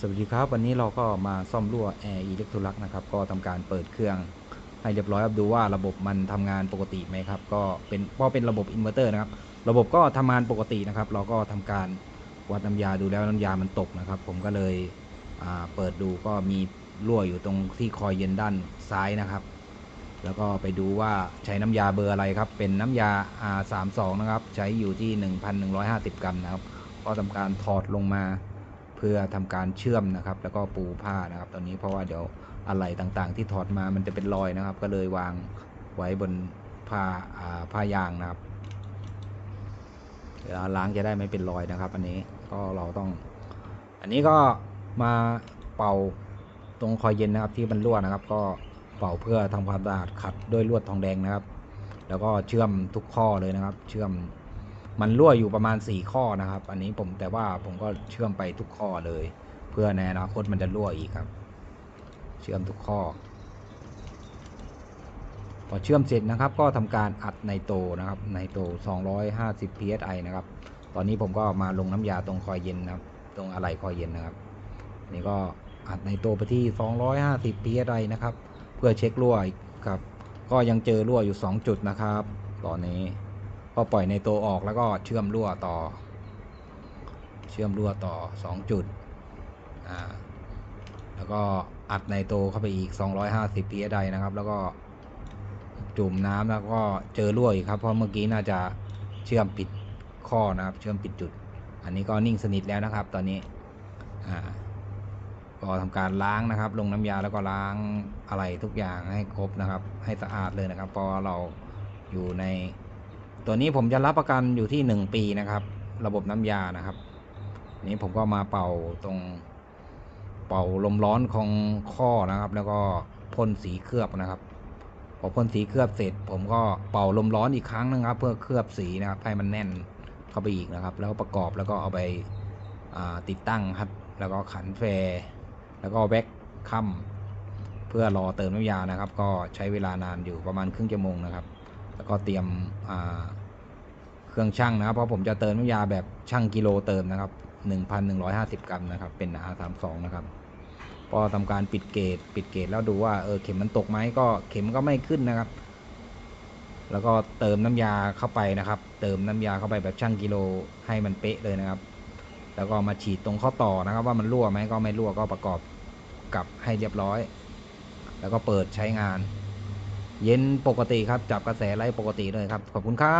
สวัสดีครับวันนี้เราก็มาซ่อมรั่วแอร์อิเล็กทรลักนะครับก็ทำการเปิดเครื่องให้เรียบร้อยครับดูว่าระบบมันทำงานปกติไหมครับก็เป็นเพราะเป็นระบบอินเวอร์เตอร์นะครับระบบก็ทำงานปกตินะครับ เราก็ทำการวัดน้ำยาดูแล้วน้ำยามันตกนะครับ ผมก็เลยเปิดดูก็มีรั่วอยู่ตรงที่คอยเย็นด้านซ้ายนะครับ แล้วก็ไปดูว่าใช้น้ำยาเบอร์อะไรครับ เป็นน้ำยา R32 นะครับใช้อยู่ที่ 1,150 กรัมนะครับ ก็ทำการถอดลงมา เพื่อทำการเชื่อมนะครับ แล้วก็ปูผ้านะครับ ตอนนี้เพราะว่าเดี๋ยวอะไรต่างๆ ที่ถอดมามันจะเป็นรอยนะครับ ก็เลยวางไว้บนผ้าผ้ายางนะครับเวลาล้างจะได้ไม่เป็นรอยนะครับ อันนี้ก็เราต้อง อันนี้ก็มาเป่าตรงคอยเย็นนะครับที่มันรั่วนะครับ ก็เป่าเพื่อทำความสะอาดขัดด้วยลวดทองแดงนะครับ แล้วก็เชื่อมทุกข้อเลยนะครับ เชื่อม มันรั่วอยู่ประมาณ 4 ข้อนะครับ อันนี้ผมแต่ว่าผมก็เชื่อมไปทุกข้อเลย เพื่อในอนาคตมันจะรั่วอีกครับ เชื่อมทุกข้อ พอเชื่อมเสร็จนะครับ ก็ทำการอัดไนโตนะครับไนโตร250 psi นะครับ ตอนนี้ผมก็มาลงน้ำยาตรงคอยเย็นนะครับ ตรงอะไหล่คอยเย็นนะครับนี่ก็อัดไนโตไปที่ 250 psi นะครับ เพื่อเช็ครั่วอีกครับ ก็ยังเจอรั่วอยู่ 2 จุดนะครับ ตอนนี้ ก็ปล่อยในตัวออกแล้วก็เชื่อมรั่วต่อ เชื่อมรั่วต่อ 2 จุดอ่าแล้วก็อัดในโตเข้าไปอีก 250 psi นะครับ แล้วก็จุ่มน้ำแล้วก็เจอรั่วอีกครับ เพราะเมื่อกี้น่าจะเชื่อมผิดข้อนะครับ เชื่อมผิดจุด อันนี้ก็นิ่งสนิทแล้วนะครับ ตอนนี้อ่าก็ทำการล้างนะครับ ลงน้ำยาแล้วก็ล้างอะไรทุกอย่างให้ครบนะครับ ให้สะอาดเลยนะครับพราะว่าเราอยู่ใน ตัวนี้ผมจะรับประกันอยู่ที่หนึ่งปีนะครับ ระบบน้ำยานะครับนี้ผมก็มาเป่าตรงเป่าลมร้อนของข้อนะครับ แล้วก็พ่นสีเคลือบนะครับพอพ่นสีเคลือบเสร็จ ผมก็เป่าลมร้อนอีกครั้งนึงครับ เพื่อเคลือบสีนะครับให้มันแน่นเข้าไปอีกนะครับ แล้วประกอบแล้วก็เอาไปาติดตั้งครับ แล้วก็ขันแฟรแล้วก็แว็กค่ำเพื่อรอเติมน้ำยานะครับ ก็ใช้เวลานานอยู่ประมาณครึ่งชั่วโมงนะครับ แล้วก็เตรียมอ่า เครื่องช่างนะครับ เพราะผมจะเติมน้ำยาแบบช่างกิโลเติมนะครับ 1,150 กรัมนะครับ เป็น R32 นะครับ พอทำการปิดเกตปิดเกตแล้วดูว่าเออเข็มมันตกไหมก็เข็มก็ไม่ขึ้นนะครับ แล้วก็เติมน้ำยาเข้าไปนะครับ เติมน้ำยาเข้าไปแบบช่างกิโลให้มันเป๊ะเลยนะครับ แล้วก็มาฉีดตรงข้อต่อนะครับ ว่ามันรั่วไหมก็ไม่รั่วก็ประกอบกลับให้เรียบร้อย แล้วก็เปิดใช้งาน เย็นปกติครับ จับกระแสไล่ปกติเลยครับ ขอบคุณครับ